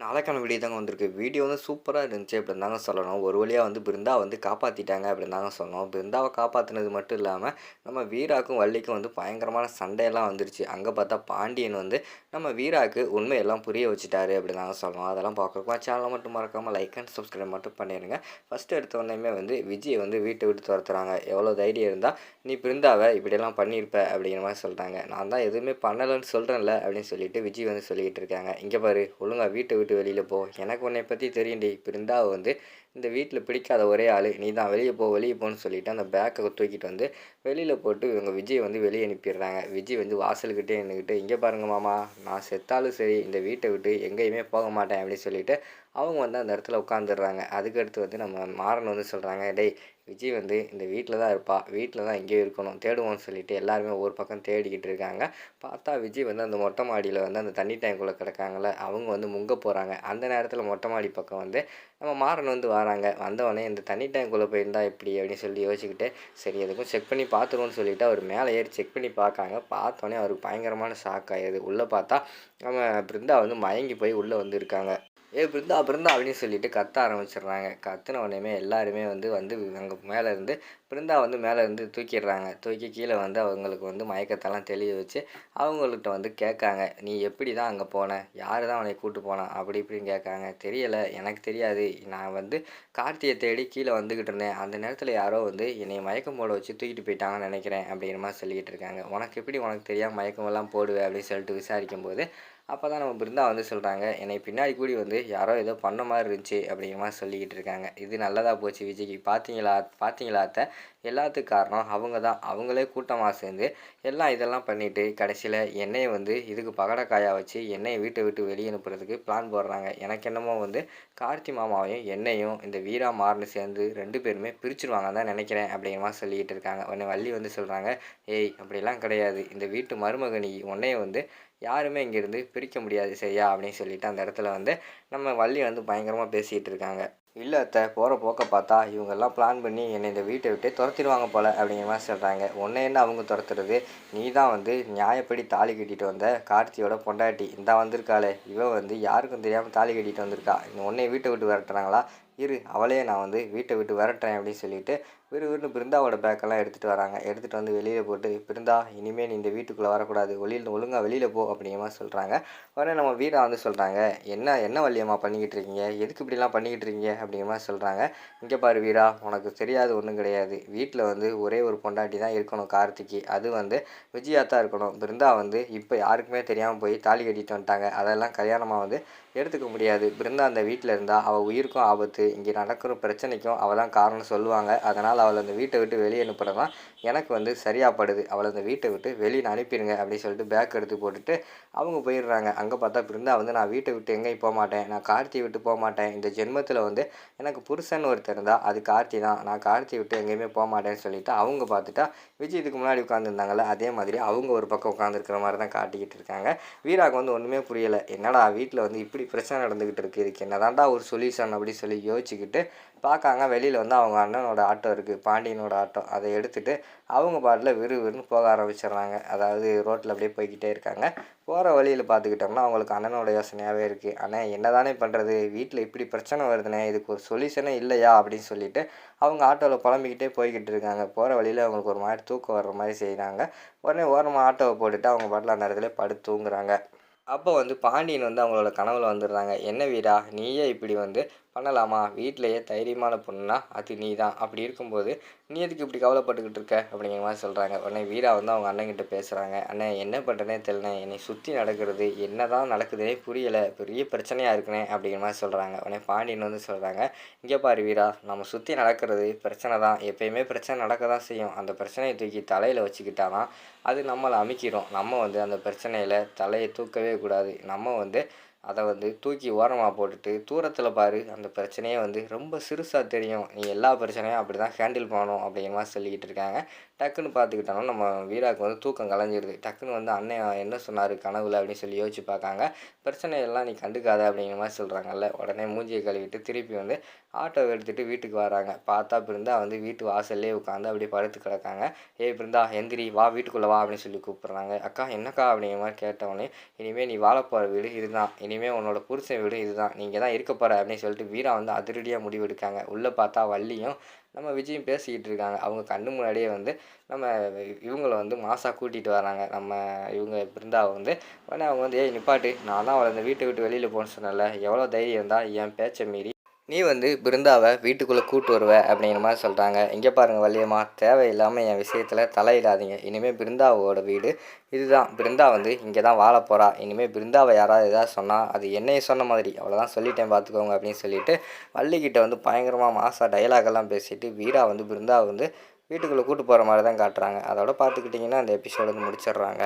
நாளைக்கான வீடியோ தாங்க வந்திருக்கு. வீடியோ வந்து சூப்பராக இருந்துச்சு அப்படின்னு தாங்க சொல்லணும். ஒரு வழியாக வந்து பிருந்தா வந்து காப்பாற்றிட்டாங்க அப்படின்னு தாங்க சொல்லணும். பிருந்தாவை காப்பாற்றினது மட்டும் இல்லாமல் நம்ம வீராக்கும் வள்ளிக்கும் வந்து பயங்கரமான சண்டையெல்லாம் வந்துருச்சு. அங்கே பார்த்தா பாண்டியன் வந்து நம்ம வீராக்கு உண்மையெல்லாம் புரிய வச்சுட்டாரு அப்படின்னு தாங்க சொல்லணும். அதெல்லாம் பார்க்குறப்ப சேனலை மட்டும் மறக்காமல் லைக் அண்ட் சப்ஸ்கிரைப் மட்டும் பண்ணிடுங்க ஃபஸ்ட்டு எடுத்த உடனே வந்து விஜயை வந்து வீட்டை விட்டு துரத்துறாங்க. எவ்வளோ தைரியம் இருந்தால் நீ பிருந்தாவை இப்படியெல்லாம் பண்ணியிருப்ப அப்படிங்கிற மாதிரி சொல்கிறாங்க நான் தான் எதுவுமே பண்ணலைன்னு சொல்கிறேன்ல அப்படின்னு சொல்லிட்டு விஜய் வந்து சொல்லிக்கிட்டு இருக்காங்க. இங்கே பாரு ஒழுங்காக வீட்டை விட்டு வெளியில் போ. எனக்கு உன்னை பற்றி தெரியும்டி பிருந்தாவை வந்து இந்த வீட்டில் பிடிக்காத ஒரே ஆள். நீ தான் வெளியே போ வெளியே போன்னு சொல்லிட்டு அந்த பேக்கை தூக்கிட்டு வந்து வெளியில் போட்டு இவங்க விஜய் வந்து வெளியே அனுப்பிடுறாங்க. விஜய் வந்து வாசல்கிட்டே நின்றுக்கிட்டு இங்கே பாருங்க மாமா நான் செத்தாலும் சரி இந்த வீட்டை விட்டு எங்கேயுமே போக மாட்டேன் அப்படின்னு சொல்லிட்டு அவங்க வந்து அந்த இடத்துல உட்காந்துடுறாங்க அதுக்கடுத்து வந்து நம்ம மாறன் வந்து சொல்கிறாங்க டேய் விஜய் வந்து இந்த வீட்டில் தான் இருப்பா வீட்டில் தான் எங்கேயும் இருக்கணும் தேடுவோம்னு சொல்லிட்டு எல்லாருமே ஒரு பக்கம் தேடிக்கிட்டு இருக்காங்க. பார்த்தா விஜய் வந்து அந்த மொட்டை மாடியில் வந்து அந்த தண்ணி டேங்குள்ளே கிடக்காங்கள அவங்க வந்து முங்க போகிறாங்க அந்த நேரத்தில் மொட்டை மாடி பக்கம் வந்து நம்ம மாறன் வந்து வராங்க. வந்தவொடனே இந்த தண்ணி டேங்குள்ளே போயிருந்தா எப்படி அப்படின்னு சொல்லி யோசிச்சுக்கிட்டு சரி எதுக்கும் செக் பண்ணி பார்த்துருவோம்னு சொல்லிட்டு அவர் மேலே ஏறி செக் பண்ணி பார்க்காங்க. பார்த்தோன்னே அவருக்கு பயங்கரமான ஷாக் ஆகிடுது உள்ளே பார்த்தா நம்ம பிருந்தா வந்து மயங்கி போய் உள்ளே வந்து இருக்காங்க. ஏ பிருந்தா பிருந்தா அப்படின்னு சொல்லிட்டு கத்த ஆரம்பிச்சிடுறாங்க. கத்துன உடனே எல்லாருமே வந்து வந்து அங்கே மேலே இருந்து பிருந்தா வந்து மேலே இருந்து தூக்கிடுறாங்க. தூக்கி கீழே வந்து அவங்களுக்கு வந்து மயக்கத்தெல்லாம் தெளிய வச்சு அவங்கள்ட்ட வந்து கேட்காங்க நீ எப்படி தான் அங்கே போன? யார் தான் அவனை கூப்பிட்டு போனான் அப்படி இப்படின்னு கேட்காங்க. தெரியலை எனக்கு தெரியாது. நான் வந்து கார்த்தியை தேடி கீழே வந்துக்கிட்டு இருந்தேன். அந்த நேரத்தில் யாரோ வந்து என்னை மயக்கம் போட வச்சு தூக்கிட்டு போயிட்டாங்கன்னு நினைக்கிறேன். அப்படிங்கிற மாதிரி சொல்லிக்கிட்டு இருக்காங்க. உனக்கு எப்படி உனக்கு தெரியாமல் மயக்கமெல்லாம் போடுவேன் அப்படின்னு சொல்லிட்டு விசாரிக்கும் போது அப்போ தான் நம்ம பிருந்தா வந்து சொல்கிறாங்க என்னை பின்னாடி கூடி வந்து யாரோ ஏதோ பண்ண மாதிரி இருந்துச்சு அப்படிங்கிற மாதிரி சொல்லிக்கிட்டு இருக்காங்க. இது நல்லதாக போச்சு விஜய்க்கு. பார்த்தீங்களா பார்த்தீங்களா அத்தை? எல்லாத்துக்கு காரணம் அவங்க தான். அவங்களே கூட்டமாக சேர்ந்து எல்லாம் இதெல்லாம் பண்ணிவிட்டு கடைசியில் என்னையை வந்து இதுக்கு பகடக்காயாக வச்சு என்னையை வீட்டை விட்டு வெளியே அனுப்புறதுக்கு பிளான் போடுறாங்க. எனக்கு என்னமோ வந்து கார்த்தி மாமாவையும் என்னையும் இந்த வீரா மாறுனு சேர்ந்து ரெண்டு பேருமே பிரிச்சுருவாங்க தான் நினைக்கிறேன் அப்படிங்கிற மாதிரி சொல்லிக்கிட்டு இருக்காங்க. உடனே வள்ளி வந்து சொல்கிறாங்க ஏய் அப்படிலாம் கிடையாது. இந்த வீட்டு மருமகனி உன்னையை வந்து யாருமே இங்கேருந்து பிரிக்க முடியாது சரியா? அப்படின்னு சொல்லிட்டு அந்த இடத்துல வந்து நம்ம வள்ளி வந்து பயங்கரமாக பேசிகிட்டு இருக்காங்க. இல்லை அத்தை போகிற போக்க பார்த்தா இவங்கெல்லாம் பிளான் பண்ணி என்னை இந்த வீட்டை விட்டே துரத்திடுவாங்க போல் அப்படிங்கிற மாதிரி சொல்கிறாங்க உன்னை என்ன அவங்க துரத்துறது? நீ தான் வந்து நியாயப்படி தாலி கட்டிட்டு வந்த கார்த்தியோட பொண்டாட்டி. இந்த வந்திருக்காளே. இவன் வந்து யாருக்கும் தெரியாமல் தாலி கட்டிட்டு வந்திருக்கா. உன்னை வீட்டை விட்டு விரட்டுறாங்களா? இரு அவளையே நான் வந்து வீட்டை விட்டு விரட்டுறேன் அப்படின்னு சொல்லிட்டு விறுவிறுன்னு பிருந்தாவோட பேக்கெல்லாம் எடுத்துகிட்டு வராங்க. எடுத்துகிட்டு வந்து வெளியில் போட்டு பிருந்தா இனிமேல் நீ இந்த வீட்டுக்குள்ளே வரக்கூடாது. வெளியில் ஒழுங்காக வெளியில் போ அப்படிங்கிற மாதிரி சொல்கிறாங்க உடனே நம்ம வீரா வந்து சொல்கிறாங்க என்ன என்ன வழியம்மா பண்ணிக்கிட்டு இருக்கீங்க? எதுக்கு இப்படிலாம் பண்ணிக்கிட்டு இருக்கீங்க? அப்படிங்கிற மாதிரி சொல்கிறாங்க இங்கே பாரு வீரா உனக்கு தெரியாது ஒன்றும் கிடையாது. வீட்டில் வந்து ஒரே ஒரு பொண்டாட்டி தான் இருக்கணும் கார்த்திக்கு. அது வந்து விஜயா தான் இருக்கணும். பிருந்தா வந்து இப்போ யாருக்குமே தெரியாமல் போய் தாலி கட்டிட்டு வந்துட்டாங்க. அதெல்லாம் கல்யாணமாக வந்து எடுத்துக்க முடியாது. பிருந்தா அந்த வீட்டில் இருந்தால் அவள் உயிருக்கும் ஆபத்து. இங்கே நடக்கிற பிரச்சனைக்கும் அவள் தான் காரணம் சொல்லுவாங்க. அதனால் அவளை அந்த வீட்டை விட்டு வெளியே அனுப்புறது எனக்கு வந்து சரியாகப்படுது அவளை அந்த வீட்டை விட்டு வெளியில் அனுப்பிடுங்க அப்படின்னு சொல்லிட்டு பேக் எடுத்து போட்டுட்டு அவங்க போயிடுறாங்க. அங்கே பார்த்தா பிருந்தா வந்து நான் வீட்டை விட்டு எங்கேயும் போக மாட்டேன். நான் கார்த்தியை விட்டு போக மாட்டேன். இந்த ஜென்மத்தில் வந்து எனக்கு புருஷன் ஒருத்தர் இருந்தால் அது கார்த்தி தான். நான் கார்த்தியை விட்டு எங்கேயுமே போக மாட்டேன்னு சொல்லிட்டு அவங்க பார்த்துட்டா விஜய் இதுக்கு முன்னாடி உட்காந்துருந்தாங்கல்ல அதே மாதிரி அவங்க ஒரு பக்கம் உட்காந்துருக்கிற மாதிரி தான் காட்டிக்கிட்டு இருக்காங்க. வீராக்கு வந்து ஒன்றுமே புரியலை. என்னடா வீட்டில் வந்து இப்படி பிரச்சனை நடந்துக்கிட்டு இருக்குது இதுக்கு என்னதான்டா ஒரு சொல்யூஷன் அப்படின்னு சொல்லி யோசிச்சுக்கிட்டு பார்க்காங்க. வெளியில் வந்து அவங்க அண்ணனோட ஆட்டோ இருக்குது பாண்டியனோட ஆட்டோ. அதை எடுத்துகிட்டு அவங்க பாட்டில் விறு விறுன்னு போக ஆரம்பிச்சிடுறாங்க. அதாவது ரோட்டில் அப்படியே போய்கிட்டே இருக்காங்க. போகிற வழியில் பார்த்துக்கிட்டோம்னா அவங்களுக்கு அண்ணனோட யோசனையாகவே இருக்குது அண்ணன் என்ன தானே பண்ணுறது வீட்டில் இப்படி பிரச்சனை வருதுண்ணே இதுக்கு ஒரு சொல்யூஷனே இல்லையா? அப்படின்னு சொல்லிட்டு அவங்க ஆட்டோவில் புலம்பிக்கிட்டே போய்கிட்டு இருக்காங்க. போகிற வழியில் அவங்களுக்கு ஒரு மாதிரி தூக்கம் வர்ற மாதிரி செய்கிறாங்க உடனே ஓரமாக ஆட்டோவை போட்டுட்டு அவங்க பாட்டில் அந்த இடத்துல படுத்து தூங்குறாங்க. அப்போ வந்து பாண்டியன் வந்து அவங்களோட கனவில் வந்துடுறாங்க. என்ன வீரா? நீயே இப்படி வந்து பண்ணலாமா? வீட்டிலையே தைரியமான பொண்ணுனா அது நீ தான் அப்படி இருக்கும்போது நீ எதுக்கு இப்படி கவலைப்பட்டுக்கிட்டு இருக்க? அப்படிங்கிற மாதிரி சொல்கிறாங்க உடனே வீரா வந்து அவங்க அண்ணன்கிட்ட பேசுகிறாங்க அண்ணன் என்ன பண்ணுறனே தெரியல. என்னை சுற்றி நடக்கிறது என்ன தான் நடக்குதுனே புரியலை. பெரிய பிரச்சனையாக இருக்குனே அப்படிங்கிற மாதிரி சொல்கிறாங்க உடனே பாண்டியன் வந்து சொல்கிறாங்க இங்கே பாரு வீரா நம்ம சுற்றி நடக்கிறது பிரச்சனை தான். எப்பயுமே பிரச்சனை நடக்க தான் செய்யும். அந்த பிரச்சனையை தூக்கி தலையில் வச்சுக்கிட்டாதான் அது நம்மளை அமைக்கிறோம் நம்ம வந்து அந்த பிரச்சனையில் தலையை தூக்கவே கூடாது. நம்ம வந்து அதை வந்து தூக்கி ஓரமாக போட்டுட்டு தூரத்தில் பாரு அந்த பிரச்சனையே வந்து ரொம்ப சிறுசாக தெரியும். நீ எல்லா பிரச்சனையும் அப்படி தான் ஹேண்டில் பண்ணணும் அப்படிங்கிற மாதிரி சொல்லிக்கிட்டு இருக்காங்க. டக்குன்னு பார்த்துக்கிட்டோம்னா நம்ம வீராவுக்கு வந்து தூக்கம் கலைஞ்சிருது. டக்குன்னு வந்து அண்ணன் என்ன சொன்னார் கனவுல அப்படின்னு சொல்லி யோசிச்சு பார்க்காங்க. பிரச்சனையெல்லாம் நீ கண்டுக்காத அப்படிங்கிற மாதிரி சொல்கிறாங்கல்ல உடனே மூஞ்சியை கழுவிட்டு திருப்பி வந்து ஆட்டோவை எடுத்துகிட்டு வீட்டுக்கு வராங்க. பார்த்தா பிருந்தா வந்து வீட்டு வாசல்லே உட்காந்து அப்படியே படுத்து கிடக்காங்க. ஏ பிருந்தா எந்திரி வா வீட்டுக்குள்ளே வா அப்படின்னு சொல்லி கூப்பிட்றாங்க. அக்கா என்னக்கா? அப்படிங்கிற மாதிரி கேட்டவொடனே இனிமேல் நீ வாழப்போகிற வீடு இதுதான். இனிமேல் உன்னோட புருஷன் வீடு இதுதான். நீங்கள் தான் இருக்க போகிற அப்படின்னு சொல்லிட்டு வீரா வந்து அதிரடியாக முடிவெடுக்காங்க. உள்ளே பார்த்தா வள்ளியும் நம்ம விஜயும் பேசிக்கிட்டு இருக்காங்க அவங்க கண்ணு முன்னாடியே வந்து நம்ம இவங்களை வந்து மாசா கூட்டிகிட்டு வராங்க. நம்ம இவங்க பிருந்தாவை வந்து உடனே அவங்க வந்து ஏய் நிப்பாட்டு. நான் தான் அவளை அந்த வீட்டை விட்டு வெளியில் போகணும்னு சொன்னல எவ்வளோ தைரியம் இருந்தால் என் பேச்சை மீறி நீ வந்து பிருந்தாவை வீட்டுக்குள்ளே கூட்டு வருவ அப்படிங்கிற மாதிரி சொல்கிறாங்க இங்கே பாருங்கள் வள்ளியம்மா தேவையில்லாமல் என் விஷயத்தில் தலையிடாதீங்க. இனிமேல் பிருந்தாவோட வீடு இதுதான். பிருந்தா வந்து இங்கே தான் வாழ போகிறா இனிமேல் பிருந்தாவை யாராவது எதாவது சொன்னால் அது என்னைய சொன்ன மாதிரி. அவ்வளோதான் சொல்லிட்டேன் பார்த்துக்கோங்க அப்படின்னு சொல்லிட்டு வள்ளிக்கிட்ட வந்து பயங்கரமாக மாசா டைலாகெல்லாம் பேசிட்டு வீரா வந்து பிருந்தாவை வந்து வீட்டுக்குள்ளே கூட்டு போகிற மாதிரி தான் காட்டுறாங்க. அதோட பார்த்துக்கிட்டிங்கன்னா அந்த எபிசோடு வந்து முடிச்சிடுறாங்க.